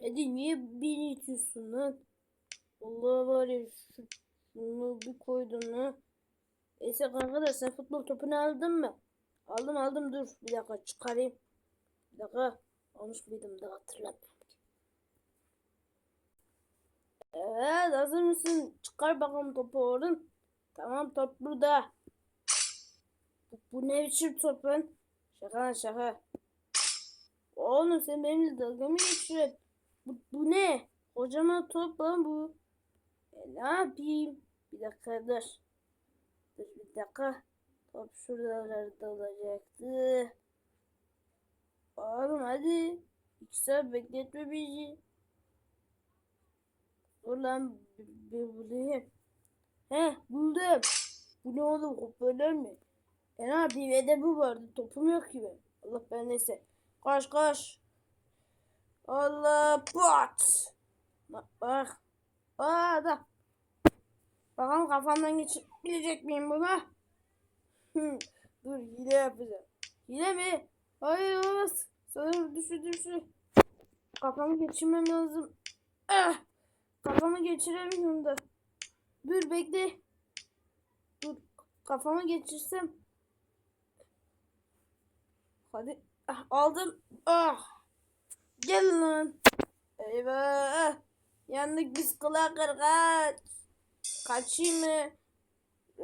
Hadi niye beni itiyorsun lan? Allah var ya şu- şunu bir koydun ha. Neyse kanka da sen futbol topunu aldın mı? Aldım aldım dur bir dakika çıkarayım. Bir dakika almış mıydım da hatırlamıyorum. Evet hazır mısın? Çıkar bakalım topu oğlum. Tamam top burada. Bu, bu ne biçim top lan? Şaka şaka. Oğlum sen benimle dalga mı geçiyorsun? Bu, bu ne? Kocaman top lan bu. E, ne yapayım? Bir dakika dur. Dur bir dakika. Top şuralarda olacaktı. Oğlum hadi. İki saat bekletme bizi. Dur lan bir, bulayım. He buldum. Bu ne oğlum hoparlör mü? E ne yapayım evde bu vardı topum yok benim. Allah ben neyse. Koş koş. Allah pat. Bak bak. Aa. Bakalım kafamdan geçebilecek miyim buna? Hı, Dur hile yapacağım. Hile mi? Hayır olmaz. Sanırım düşü düşü. Kafamı geçirmem lazım. Ah! Kafamı geçiremiyorum da. Dur bekle. Dur kafamı geçirsem. Hadi. Ah, aldım. Ah. Gel lan. Eyvah. Yandık biz kıla kaç. Kaçayım mı?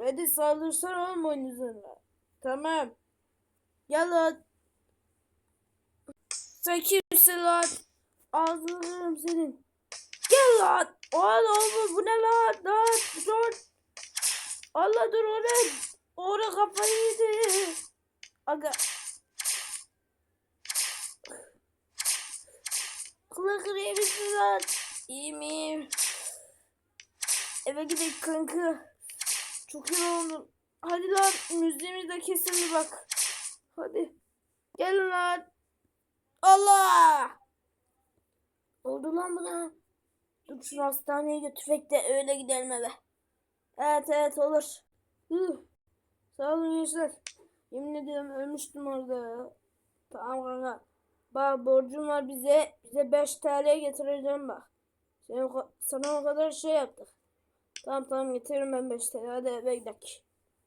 Hadi saldırsan oğlum oyun üzerine. Tamam. Gel lan. Sen kimsin lan? Ağzını senin. Gel lan. Oğlum bu ne lan? Lan dur. Allah dur o ne? Orada kafayı yedi. Aga. Kulak kırıyormuşsun lan. İyi miyim? Eve gidelim kanka. Çok iyi oldum. Hadi lan müziğimiz de kesin bir bak. Hadi. Gelin lan. Allah. Oldu lan buna. Dur şunu hastaneye götürmek de öyle gidelim eve. Evet evet olur. Huh. Sağ olun gençler. Yemin ediyorum ölmüştüm orada. Tamam kanka. Bak borcum var bize. Bize 5 TL getireceğim bak. Sen, sana o kadar şey yaptık. Tamam tamam getiririm ben 5 TL. Hadi eve gidelim.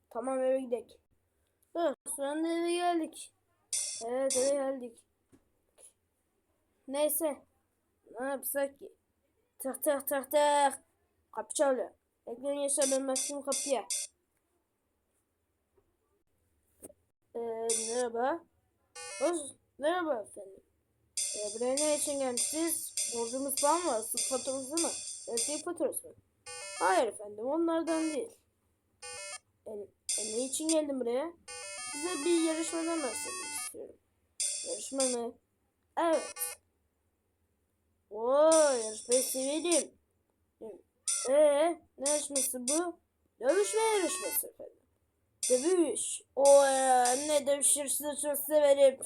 Tamam eve gidelim. Hı, sonunda eve geldik. Evet eve geldik. Neyse. Ne yapsak ki? Tık tık tık tık. Kapı çalıyor. Bekleyin yaşa ben bakayım kapıya. Ee, merhaba. Hoş, merhaba efendim. Ee, buraya ne için gelmişsiniz? Borcumuz falan var. Su faturası mı? Elektrik faturası mı? Hayır efendim onlardan değil. E, e, ne için geldim buraya? Size bir yarışmadan bahsetmek istiyorum. Yarışma mı? Evet. Oo yarışmayı severim. Ee, ne yarışması bu? Dövüşme yarışması efendim. Dövüş. Oo ne dövüş yarışını çok severim.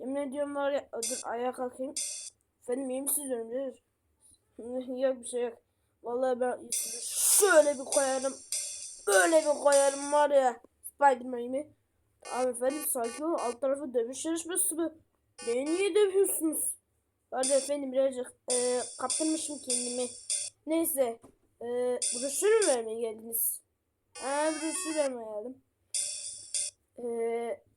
Yemin ediyorum var ya. Dur ayağa kalkayım. Efendim iyi misiniz önce? yok bir şey yok. Vallahi ben şöyle bir koyarım. Böyle bir koyarım var ya. Spiderman'i. Abi efendim sakin olun. Alt tarafı dövüş yarışması bu. Beni niye dövüyorsunuz? Hadi efendim birazcık e, kaptırmışım kendimi. Neyse. E, broşür vermeye geldiniz? Ha broşür vermeye geldim. E,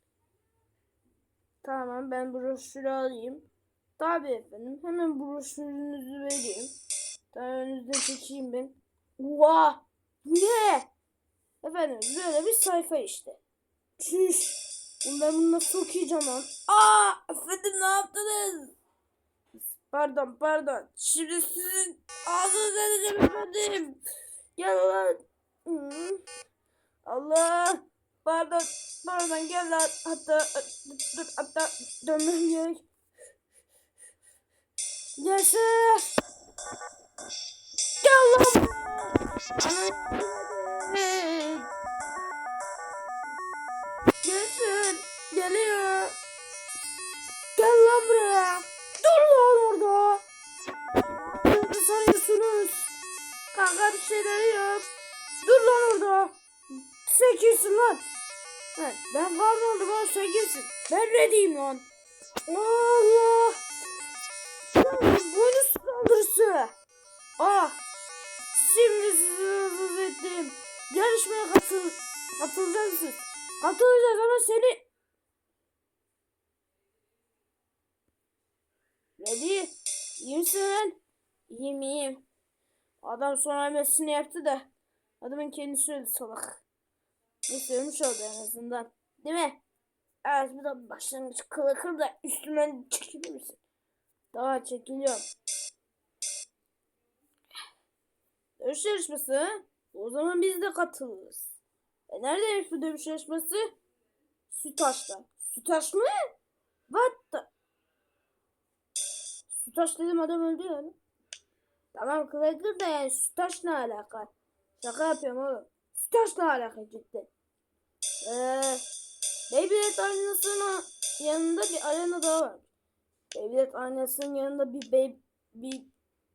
tamam ben broşürü alayım. Tabii efendim. Hemen broşürünüzü vereyim. Tamam önünüzden çekeyim ben. Oha! Bu ne? Efendim böyle bir sayfa işte. Çüş. Ben bunu nasıl okuyacağım lan? Aa! Efendim ne yaptınız? Pardon pardon. Şimdi sizin ağzınıza edeceğim efendim. Gel lan. Hı. Allah. Pardon. Pardon gel lan. Hatta dur hatta dönmem gerek. Yaşa. Gel lan. Gelsin. Geliyor. Gel lan buraya. Dur lan orada. Ne sanıyorsunuz? Kanka bir şeyler yap. Dur lan orada. Sen kimsin lan? Ha, ben karnım oldu lan sen kimsin? Ben rediyim lan. Allah. Ya, Boynuz saldırısı. Ah. Şimdi sizi ettim. Yarışmaya katıl katılacaksınız. Katılacağız ama seni Ready? İyi misin lan? İyiyim iyiyim. Adam son hamlesini yaptı da adamın kendisi öldü salak. Neyse oldu en azından. Değil mi? Evet bu da başlangıç kılı kıl da üstümden çekilir misin? Tamam çekiliyorum. Dövüş yarışması. O zaman biz de katılırız. E neredeymiş bu dövüş yarışması? Sütaş'ta. Sütaş mı? What the? Sütaş dedim adam öldü yani. Tamam Cracker da yani Sütaş ne alaka? Şaka yapıyorum oğlum. Sütaş ne alaka cidden? Eee Beyblade arenasının yanında bir arena daha var. Beyblade arenasının yanında bir bey bir,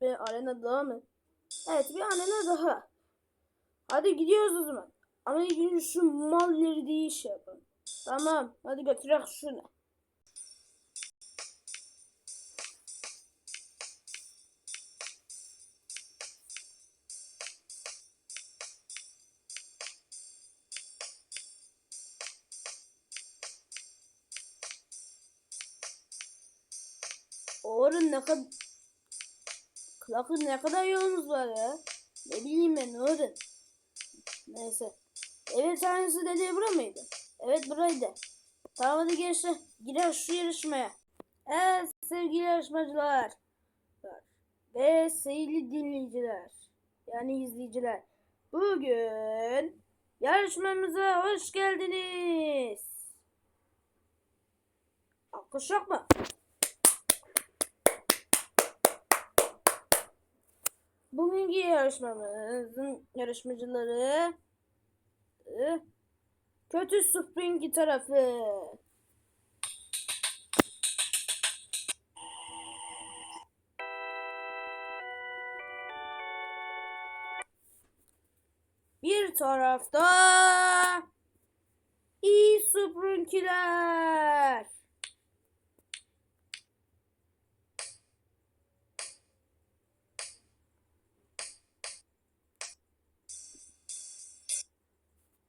bir arena daha mı? Evet bir arena daha. Hadi gidiyoruz o zaman. Ama ilk şu malları diye iş yapalım. Tamam hadi götürek şunu. Klakın ne kadar yolumuz var ya. Ne bileyim ben oğlum. Neyse. Evet tanesi dediği bura mıydı? Evet buraydı. Tamam hadi gençler. Girer şu yarışmaya. Evet sevgili yarışmacılar. Ve sevgili dinleyiciler. Yani izleyiciler. Bugün yarışmamıza hoş geldiniz. Alkış yok? Bugünkü yarışmamızın yarışmacıları e, kötü Spring tarafı. Bir tarafta iyi Spring'kiler.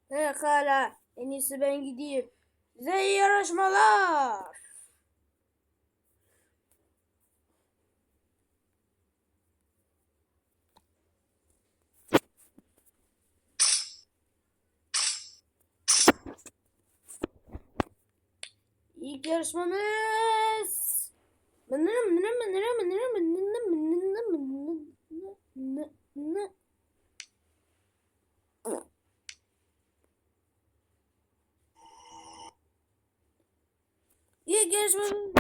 Pekala. En iyisi ben gideyim. Size iyi yarışmalar. İlk yarışmamız. Mınırım mınırım mınırım mınırım mınırım mınırım mınırım mınırım mınırım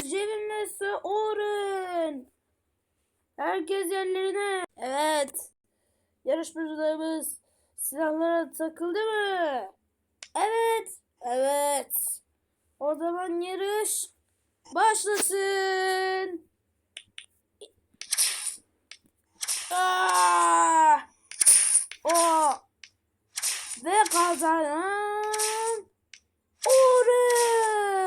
Cebimlesi Orun. Herkes yerlerine. Evet. Yarışmacılarımız silahlara takıldı mı? Evet. Evet. O zaman yarış başlasın. Aa! O ve kazanan Orun.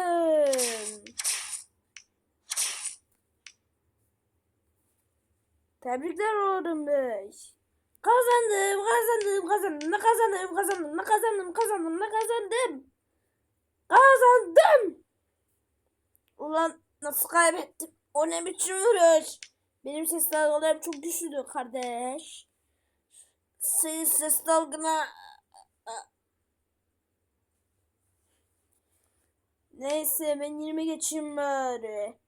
Tebrikler Orun Bey. Kazandım, kazandım, kazandım, ne kazandım, kazandım, ne kazandım, kazandım, ne kazandım. Kazandım. Ulan nasıl kaybettim? O ne biçim vuruş? Benim ses dalgalarım çok güçlüdür kardeş. Senin ses dalgına... Neyse ben 20 geçeyim bari.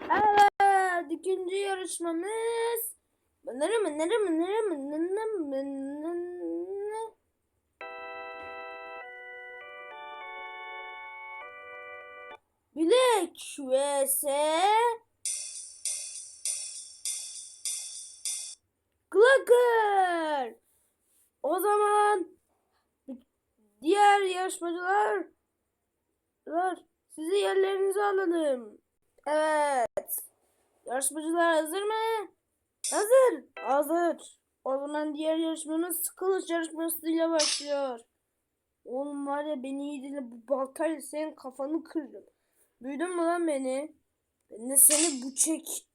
Evet arkadaşlar ikinci yarışmamız. Bunları mı nere mı nere mı nere mı Bilek vs Glocker. O zaman diğer yarışmacılar sizi yerlerinize alalım. Evet. Yarışmacılar hazır mı? Hazır. Hazır. O zaman diğer yarışmamız kılıç yarışmasıyla başlıyor. Oğlum var ya beni iyi dinle bu baltayla senin kafanı kırdım. Duydun mu lan beni? Ben de seni bu çek...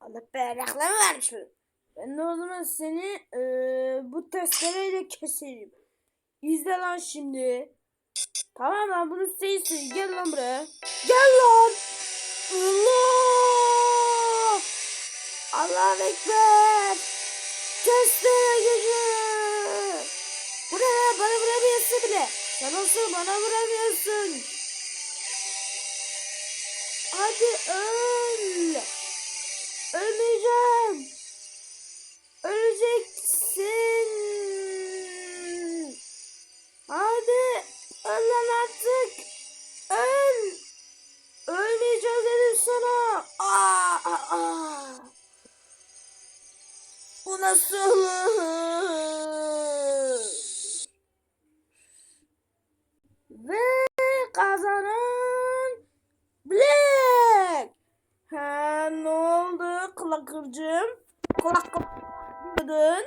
Allah berekle mi vermiş bunu? Ben de o zaman seni eee, bu testereyle keserim. İzle lan şimdi. Tamam lan bunu seyirsin. Gel lan buraya. Gel lan. Allah. Allah Ekber. Testere gücü. Bu ne lan? Bana vuramıyorsun bile. Sen olsun bana vuramıyorsun. Hadi öl. Ölmeyeceğim. Öleceksin. Hadi öl lan artık. Öl. Ölmeyeceğim dedim sana. Aa, aa, aa. Nasıl? Ve kazanan Black. Ha ne oldu Klakırcığım? Kulak kapatmadın.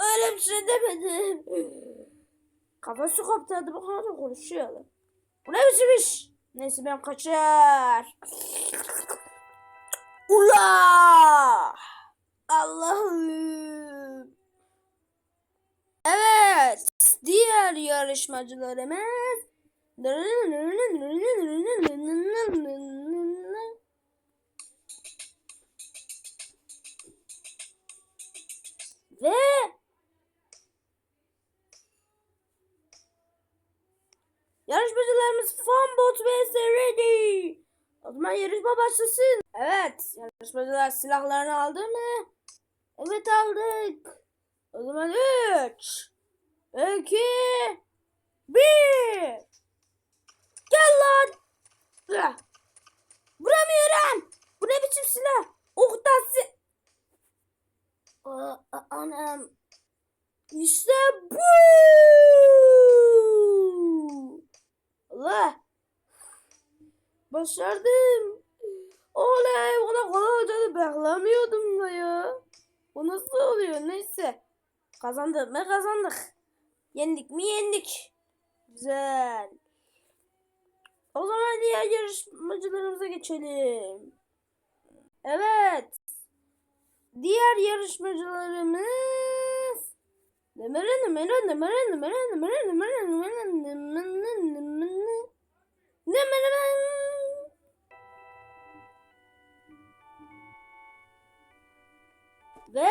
Öyle bir şey demedim. Kafası koptu hadi bakalım konuşuyor. Bu ne biçim iş? Neyse ben kaçar. Ula! Allah'ım. Evet. Diğer yarışmacılarımız ve yarışmacılarımız Funbot vs Ready. O zaman yarışma başlasın. Evet, yarışmacılar silahlarını aldı mı? Evet aldık. O zaman 3 2 1 ve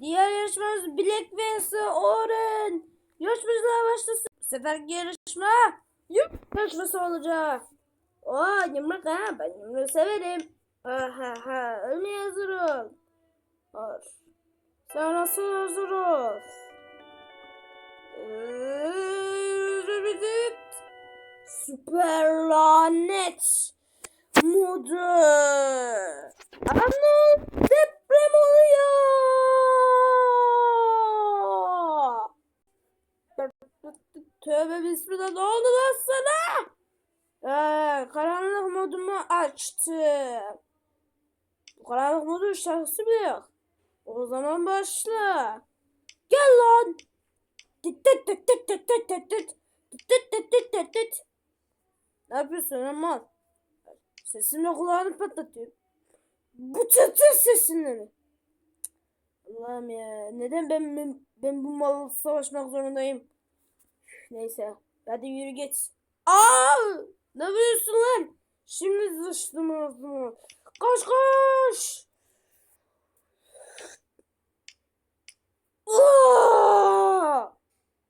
Diğer yarışmamız Black vs Oren. Yarışmacılar başlasın. Bu seferki yarışma yumruk yarışması olacak. Oo yumruk ha ben yumruğu severim. Ha ha ölmeye hazır ol. Or. Sen nasıl hazır ol? Süper lanet modu. Anıl deprem oluyor. Tövbe bismillah ne oldu lan sana? Ee, karanlık modumu açtım. Karanlık modun şarkısı bile yok. O zaman başla. Gel lan. Tıt tıt tıt tıt tıt tıt tıt. Tıt tıt tıt tıt tıt. Ne yapıyorsun lan mal? Sesimle kulağını patlatıyorum. Bu çatır sesini mi? Allah'ım ya. Neden ben, ben, ben bu malla savaşmak zorundayım? Neyse. Hadi yürü geç. Aa! Ne yapıyorsun lan? Şimdi sıçtım ağzıma. Koş koş!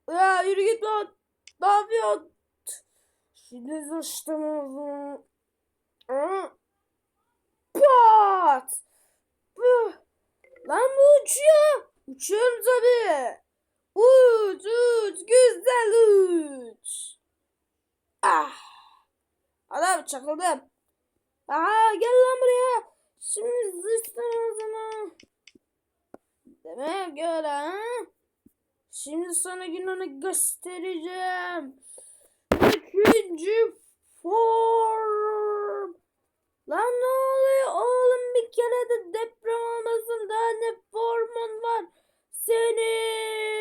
Ya yürü git lan. Ne yapıyorsun? Şimdi sıçtım ağzıma. Pat! Puh! Lan bu uçuyor. Uçuyorum tabii. Uç uç güzel uç. Ah. Adam çakıldım. Aha gel lan buraya. Şimdi zıçtım o zaman. Demek öyle ha. Şimdi sana gününü göstereceğim. Üçüncü form. Lan ne oluyor oğlum bir kere de deprem olmasın daha ne formun var senin.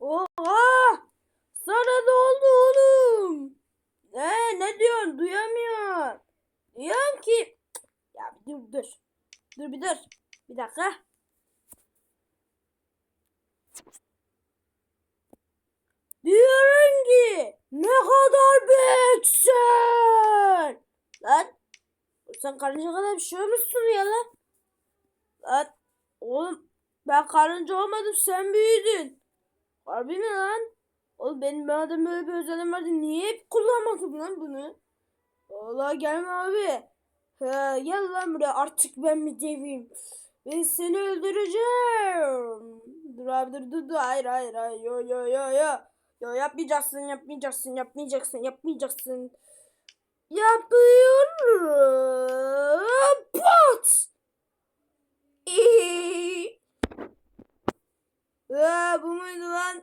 Oha sana da oldu oğlum. Ee, ne diyorsun duyamıyor. Diyorum ki ya bir dur dur. Dur bir dur. Bir dakika. Diyorum ki ne kadar büyüksün. Lan sen karınca kadar bir şey olmuşsun ya lan. Lan oğlum ben karınca olmadım sen büyüdün. Harbi mi lan? Oğlum benim madem böyle bir özelliğim vardı niye hep kullanmadım lan bunu? Vallahi gelme abi. He, gel lan buraya artık ben mi deveyim? Ben seni öldüreceğim. Dur abi dur dur dur. Hayır hayır hayır. Yo yo yo yo. Yo yapmayacaksın yapmayacaksın yapmayacaksın yapmayacaksın. Yapıyorum. İyi. Aa, bu muydu lan?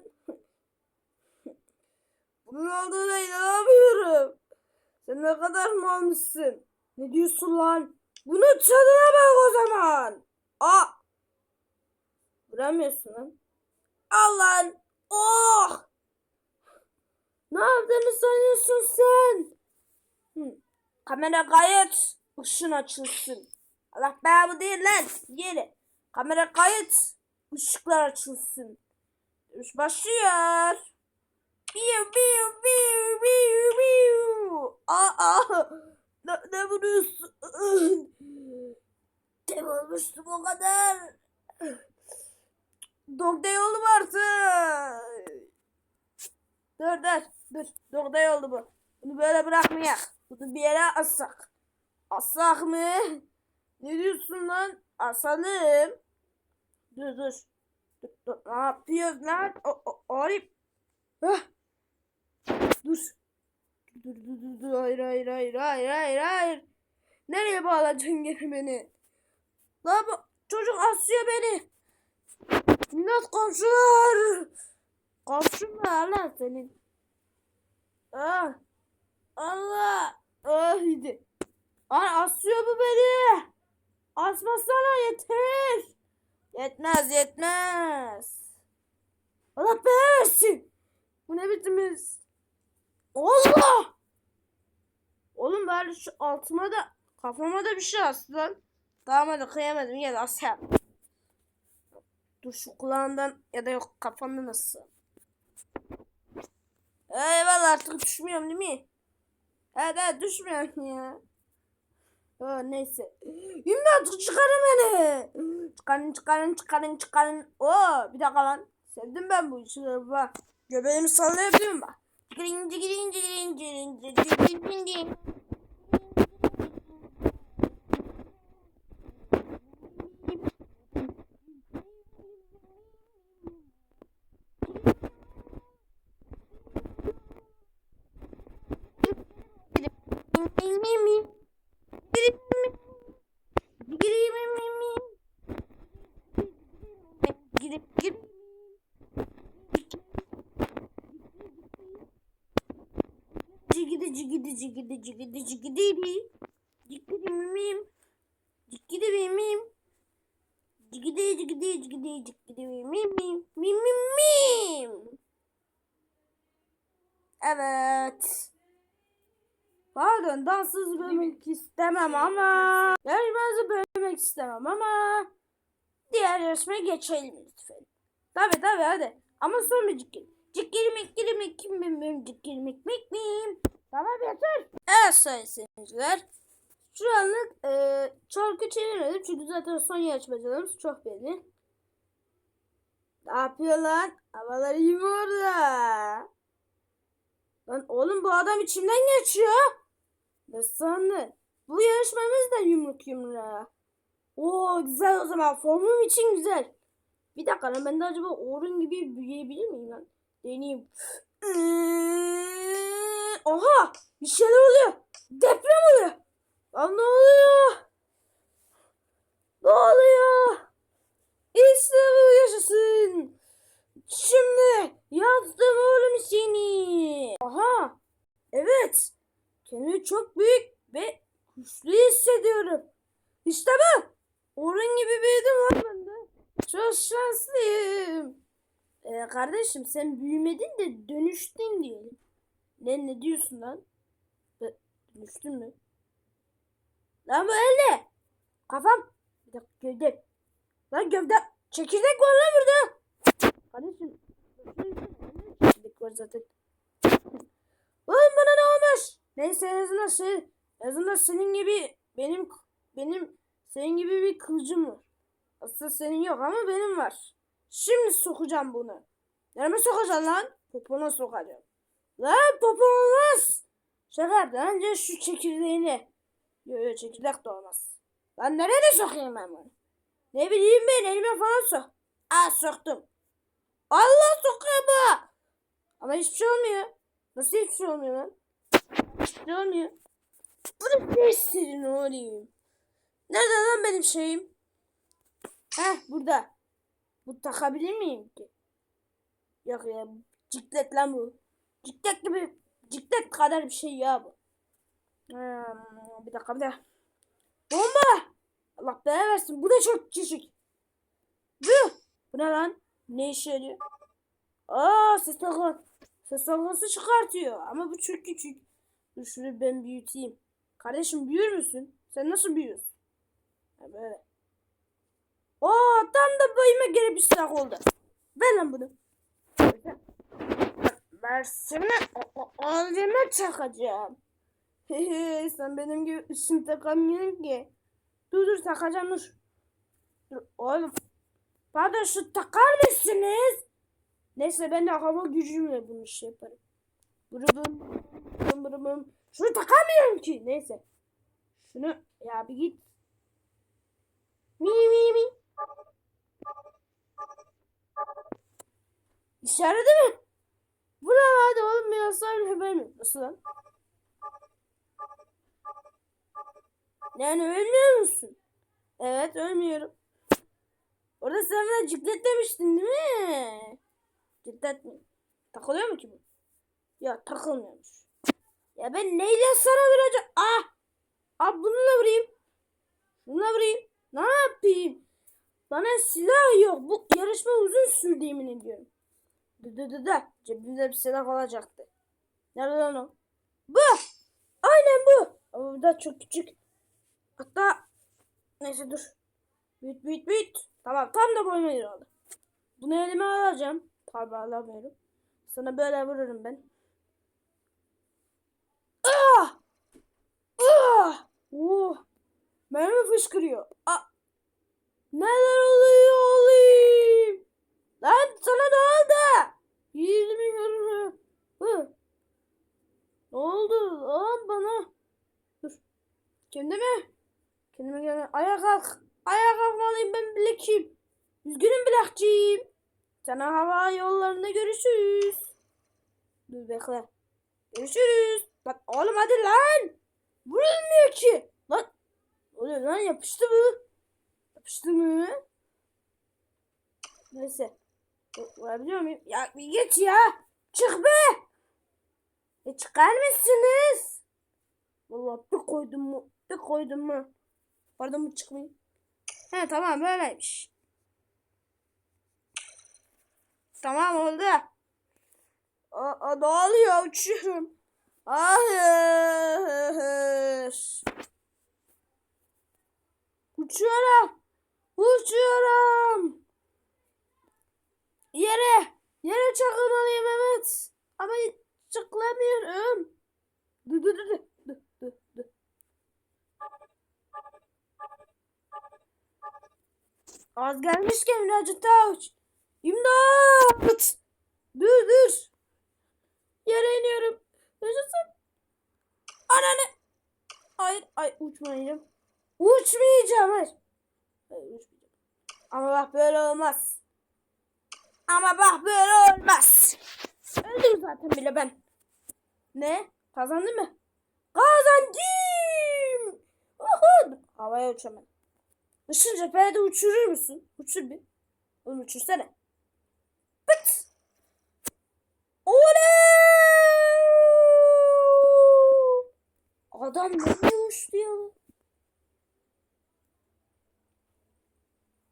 Bunun olduğuna inanamıyorum. Sen ne kadar malmışsın? Ne diyorsun lan? Bunun tadına bak o zaman. Aa! Vuramıyorsun lan. Al lan. Oh! Ne yaptığını sanıyorsun sen? Hı. Kamera kayıt. Işın açılsın. Allah be bu değil lan. Geri. Kamera kayıt. Işıklar açılsın. Dövüş başlıyor. Biu biu biu biu biu. Aa. Ne, ne vuruyorsun? Dev olmuştum o kadar. Dogda yolu artık. Dur dur dur. Dogda yoldu bu. Bunu böyle bırakmayak. Bunu bir yere assak. Assak mı? Ne diyorsun lan? Asalım. Dur dur. Dur, dur. Ne yapıyorsun lan? O, o, Arif. Dur. Dur dur dur dur. Hayır hayır hayır hayır hayır hayır. Nereye bağlayacaksın gene beni? Lan bu çocuk asıyor beni. İmdat komşular. Komşum var lan senin. Ah. Allah. Ah idi. Ay asıyor bu beni. Asmasana yeter. Yetmez yetmez. Allah versin. Bu ne bitimiz? Allah! Oğlum bari şu altıma da kafama da bir şey as lan. Tamam hadi kıyamadım gel asel. Dur şu kulağından ya da yok kafandan nasıl? Eyvallah artık düşmüyorum değil mi? Evet evet düşmüyorum ya. Ha, neyse. İmdat çıkarın beni. Çıkarın çıkarın çıkarın çıkarın. Oo bir dakika lan. Sevdim ben bu işi. Bak. Göbeğimi sallayabiliyor muyum bak? Girin girin girin girin girin girin Cigidi cigidi cigidi cigidi cigidi Cigidi mimim Cigidi mimim Cigidi cigidi cigidi cigidi mimim Mim mim. Mim Evet. Pardon danssız bölmek istemem ama Yarışmanızı bölmek istemem ama Diğer yarışmaya geçelim lütfen. Tabi tabi hadi. Ama son bir cikil Cikili mikili mikim bim bim cikili mik mik mim Tamam yeter. Evet sayın seyirciler. Şu anlık e, çarkı çevirmedim çünkü zaten son yarışmacılarımız çok belli. Ne yapıyor lan? Havalar iyi mi orada? Lan oğlum bu adam içimden geçiyor. Ne sandın? Bu yarışmamız da yumruk yumruğa. Oo güzel o zaman. Formum için güzel. Bir dakika lan ben de acaba Orun gibi büyüyebilir miyim lan? Deneyeyim. Oha! Bir şeyler oluyor. Deprem oluyor. Lan ne oluyor? Ne oluyor? İşte bu yaşasın. Şimdi yazdım oğlum seni. Aha. Evet. Kendimi çok büyük ve güçlü hissediyorum. İşte bu. Orun gibi büyüdüm lan ben de. Çok şanslıyım. Ee, kardeşim sen büyümedin de dönüştün diyelim. Ne ne diyorsun lan? Dönüştün mü? Lan bu el ne? Kafam. Bir dakika gövde. Lan gövde. Çekirdek var lan burada. Kardeşim. Çekirdek var zaten. Oğlum bana ne olmuş? Neyse en azından şey, en azından senin gibi benim benim senin gibi bir kılıcım var. Aslında senin yok ama benim var. Şimdi sokacağım bunu. Nereme sokacaksın lan? Popona sokacağım. Lan popon olmaz. Yaptım. Önce şu çekirdeğini. Yok yok çekirdek de olmaz. Lan nereye de sokayım ben bunu? Ne bileyim ben elime falan sok. Aa soktum. Allah sokuyor bu. Ama hiçbir şey olmuyor. Nasıl hiçbir şey olmuyor lan? Hiçbir şey olmuyor. Bunu değiştirin olayım. Nerede lan benim şeyim? Heh burada. Bu takabilir miyim ki? Yok ya ciklet lan bu. Ciklet gibi ciklet kadar bir şey ya bu. Hmm, bir dakika bir dakika. Bomba! Allah belanı versin. Bu da çok küçük. Bu. Bu ne lan? Ne işe yarıyor? Aa ses dalgası. Ses dalgası çıkartıyor. Ama bu çok küçük. Dur şunu ben büyüteyim. Kardeşim büyür müsün? Sen nasıl büyüyorsun? Ha böyle. Oo tam da boyuma göre bir silah oldu. Ver lan bunu. Versene. Ağzıma çakacağım. Hehe sen benim gibi ışın takamıyorsun ki. Dur dur takacağım dur. Dur oğlum. Pardon şu takar mısınız? Neyse ben de hava gücümle bunu şey yaparım. Bırıbım. Bırıbım bırıbım. Şunu takamıyorum ki. Neyse. Şunu ya bir git. Mi mi mi. İşareti mi? Bu ne hadi oğlum biraz sonra haber mi? Nasıl lan? Yani ölmüyor musun? Evet ölmüyorum. Orada sen bana ciklet demiştin değil mi? Ciklet mi? Takılıyor mu ki bu? Ya takılmıyormuş. Ya ben neyle sana vuracağım? Ah! Ah bununla vurayım. Bununla vurayım. Ne yapayım? Bana silah yok. Bu yarışma uzun sürdü yemin ediyorum. Dı dı. Cebimde bir silah olacaktı. Nerede lan o? Bu! Aynen bu. Ama bu da çok küçük. Hatta neyse dur. Büyüt büyüt büyüt. Tamam tam da boyuma oldu. Bunu elime alacağım. Tabi alamıyorum. Sana böyle vururum ben. Ah! Ah! Oh! Mermi fışkırıyor. Ah! Neler oluyor olayım? Lan sana ne oldu? Bilmiyorum. Hı. Ne oldu lan bana? Dur. Kendime. Kendime gelme. Ayağa kalk. Ayağa kalkmalıyım ben bilekçiyim. Üzgünüm bilekçiyim. Sana hava yollarında görüşürüz. Dur bekle. Görüşürüz. Lan oğlum hadi lan. Vurulmuyor ki. Lan. Oluyor lan yapıştı mı? Yapıştı mı? Neyse. Vurabiliyor muyum? Ya bir geç ya. Çık be. E çıkar mısınız? Vallahi bir koydum mu? Bir koydum mu? Pardon mu çıkmayayım? He tamam böyleymiş. Tamam oldu. O dağılıyor uçuyorum. Hayır. Uçuyorum. Uçuyorum. Yere. Yere çakılmalıyım evet. Ama çıklamıyorum. Dur dur dur. Dur. Az gelmişken birazcık daha uç. İmdat! Dur dur. Yere iniyorum. Yaşasın. Ananı. Hayır, ay uçmayacağım. Uçmayacağım. Hayır. Hayır uçmayacağım. Ama bak böyle olmaz. Ama bak böyle olmaz. Öldüm zaten bile ben. Ne? Kazandın mı? Kazandım. Uhu. Havaya uçamam. Işın cephede uçurur musun? Uçur bir. Oğlum uçursana. Pıt. Oley! Adam nereye uçtu ya?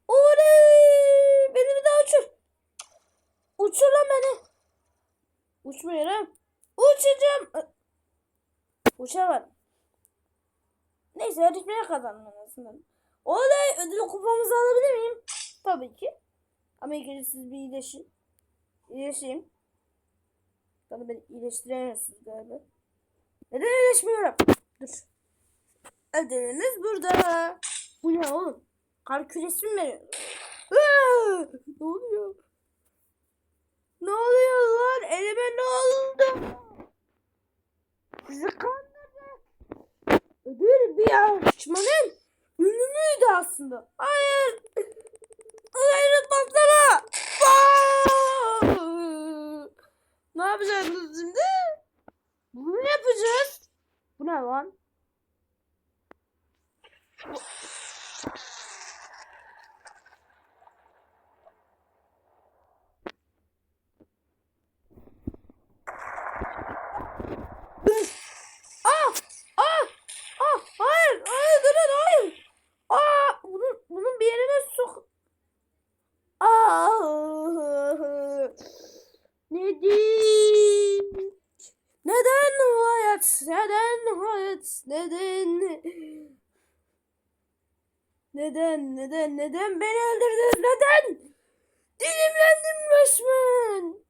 Oley! Beni bir daha uçur. Uçur lan beni. Uçmuyorum. Uçacağım. Uçamam. Neyse yarışmaya kazandım en azından. Oley ödül kupamızı alabilir miyim? Tabii ki. Ama ilk önce siz bir iyileşin. İyileşeyim. Bana beni iyileştiremiyorsunuz galiba. Neden iyileşmiyorum? Dur. Ödülünüz burada. Bu ne oğlum? Kar küresi mi ne oluyor? Ne oluyor lan? Elime ne oldu? Sizi kandırdı. Ödül bir yarışmanın ünlüydü aslında. Hayır. Hayır patlama. Ne yapacağız şimdi? Bunu yapacağız. Bu ne lan? Ah! Ah! Ah! Hayır! Hayır! Durun! Hayır! Aa! Bunun, bunun bir yerine sok... Aa! Neden? Neden hayat? Neden hayat? Neden? Neden? Beni öldürdünüz? Neden? Dilimlendim resmen.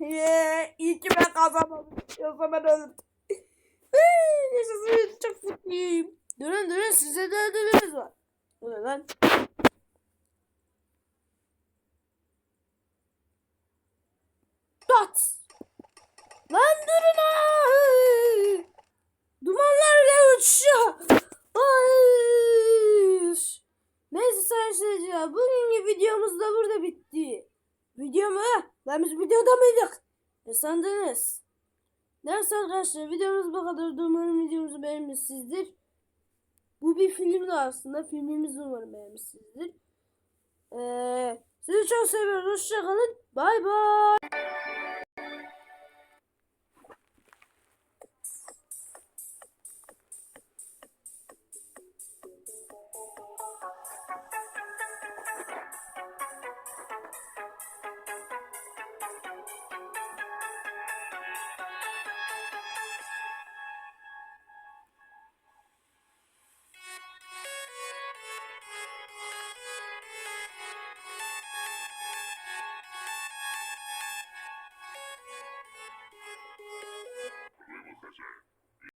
Yeah, iyi ki ben kazanmadım. Yoksa ben ölürdüm. Hey, Yaşasın çok mutluyum. Durun durun size de ödülünüz var. Bu ne lan? Pat! Lan durun ay! Dumanlarla uçuyor. Hayır. Neyse arkadaşlar bugünkü videomuz da burada bitti. Video mu? Lan biz videoda mıydık? Ne sandınız? Neyse arkadaşlar videomuz bu kadar. Umarım videomuzu beğenmişsinizdir. Bu bir film de aslında. Filmimizi umarım beğenmişsinizdir. Ee, sizi çok seviyoruz. Hoşçakalın. Bay bay.